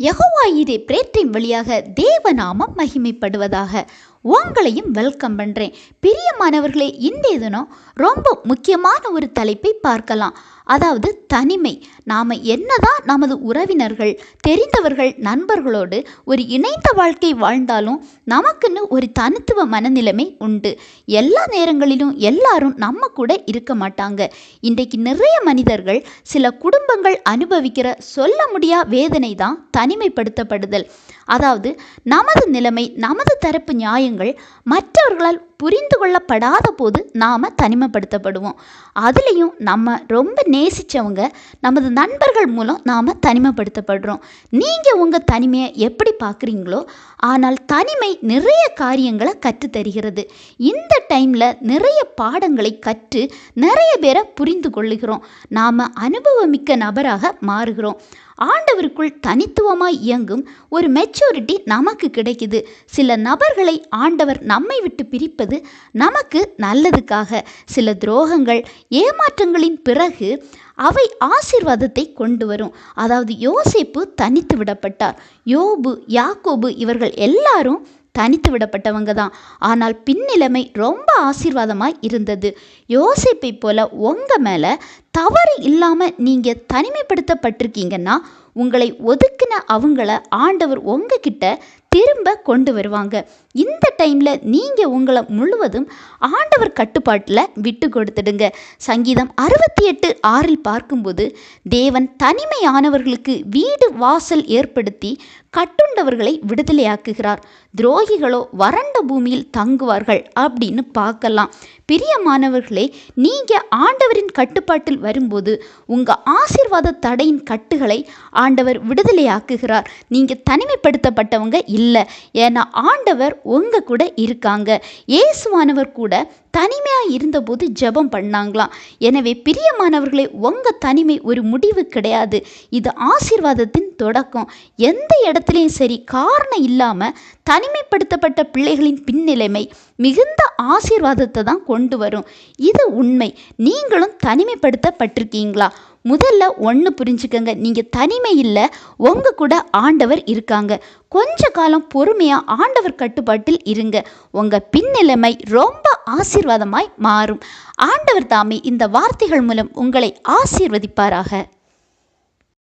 யெகோவாயிரே பிரேற்றின் வழியாக தேவநாமம் மகிமைப்படுவதாக உங்களையும் வெல்கம் பண்ணுறேன் பிரியமானவர்களே இன்றைய தினம் ரொம்ப முக்கியமான ஒரு தலைப்பை பார்க்கலாம். அதாவது தனிமை. நாம் என்னதான் நமது உறவினர்கள் தெரிந்தவர்கள் நண்பர்களோடு ஒரு இணைந்த வாழ்க்கை வாழ்ந்தாலும் நமக்குன்னு ஒரு தனித்துவ மனநிலைமை உண்டு. எல்லா நேரங்களிலும் எல்லாரும் நம்ம கூட இருக்க மாட்டாங்க. இன்றைக்கு நிறைய மனிதர்கள் சில குடும்பங்கள் அனுபவிக்கிற சொல்ல முடியா வேதனை தான் தனிமைப்படுத்தப்படுதல். அதாவது நமது நிலைமை நமது தரப்பு காரியங்கள் மற்றவர்களால் புரிந்து கொள்ளப்படாத போது நாம் தனிமைப்படுத்தப்படுவோம். அதுலேயும் நம்ம ரொம்ப நேசித்தவங்க நமது நண்பர்கள் மூலம் நாம் தனிமைப்படுத்தப்படுறோம். நீங்கள் உங்கள் தனிமையை எப்படி பார்க்குறீங்களோ ஆனால் தனிமை நிறைய காரியங்களை கற்றுத்தருகிறது. இந்த டைமில் நிறைய பாடங்களை கற்று நிறைய பேரை புரிந்து கொள்ளுகிறோம். நாம் அனுபவமிக்க நபராக மாறுகிறோம். ஆண்டவருக்குள் தனித்துவமாய் இயங்கும் ஒரு மெச்சூரிட்டி நமக்கு கிடைக்குது. சில நபர்களை ஆண்டவர் நம்மை விட்டு பிரிப்பது நமக்கு நல்லதுக்காக சில துரோகங்கள் ஏமாற்றங்களின் பிறகு அவை ஆசிர்வாதத்தை கொண்டு வரும். அதாவது யோசிப்பு தனித்து விடப்பட்டார். யோபு யாக்கோபு இவர்கள் எல்லாரும் தனித்து விடப்பட்டவங்க தான். ஆனால் பின்னிலைமை ரொம்ப ஆசீர்வாதமாய் இருந்தது. யோசிப்பை போல உங்கள் மேலே தவறு இல்லாமல் நீங்கள் தனிமைப்படுத்தப்பட்டிருக்கீங்கன்னா உங்களை ஒதுக்கின அவங்கள ஆண்டவர் உங்ககிட்ட திரும்ப கொண்டு வருவாங்க. இந்த டைமில் நீங்கள் உங்களை முழுவதும் ஆண்டவர் கட்டுப்பாட்டில் விட்டு கொடுத்துடுங்க. சங்கீதம் அறுபத்தி எட்டு ஆறில் பார்க்கும்போது தேவன் தனிமையானவர்களுக்கு வீடு வாசல் ஏற்படுத்தி கட்டுண்டவர்களை விடுதலையாக்குகிறார். துரோகிகளோ வறண்ட பூமியில் தங்குவார்கள் அப்படின்னு பார்க்கலாம். பிரியமானவர்களே நீங்கள் ஆண்டவரின் கட்டுப்பாட்டில் வரும்போது உங்கள் ஆசீர்வாத தடையின் கட்டுகளை ஆண்டவர் விடுதலையாக்குகிறார். நீங்கள் தனிமைப்படுத்தப்பட்டவங்க இல்லை. ஏன்னா ஆண்டவர் உங்கள் கூட இருக்காங்க. இயேசுவானவர் கூட தனிமையாக இருந்தபோது ஜெபம் பண்ணாங்களாம். எனவே பிரியமானவர்களே உங்கள் தனிமை ஒரு முடிவு கிடையாது. இது ஆசீர்வாதத்தின் தொடக்கம். எந்த இடத்துலையும் சரி காரணம் இல்லாமல் தனிமைப்படுத்தப்பட்ட பிள்ளைகளின் பின்னிலைமை மிகுந்த ஆசீர்வாதத்தை தான் கொண்டு வரும். இது உண்மை. நீங்களும் தனிமைப்படுத்தப்பட்டிருக்கீங்களா? முதல்ல ஒன்று புரிஞ்சுக்கங்க. நீங்கள் தனிமை இல்லை உங்கள் கூட ஆண்டவர் இருக்காங்க. கொஞ்ச காலம் பொறுமையாக ஆண்டவர் கட்டுப்பாட்டில் இருங்க. உங்கள் பின்னிலைமை ரொம்ப ஆசீர்வாதமாய் மாறும். ஆண்டவர் தாமே இந்த வார்த்தைகள் மூலம் உங்களை ஆசீர்வதிப்பாராக.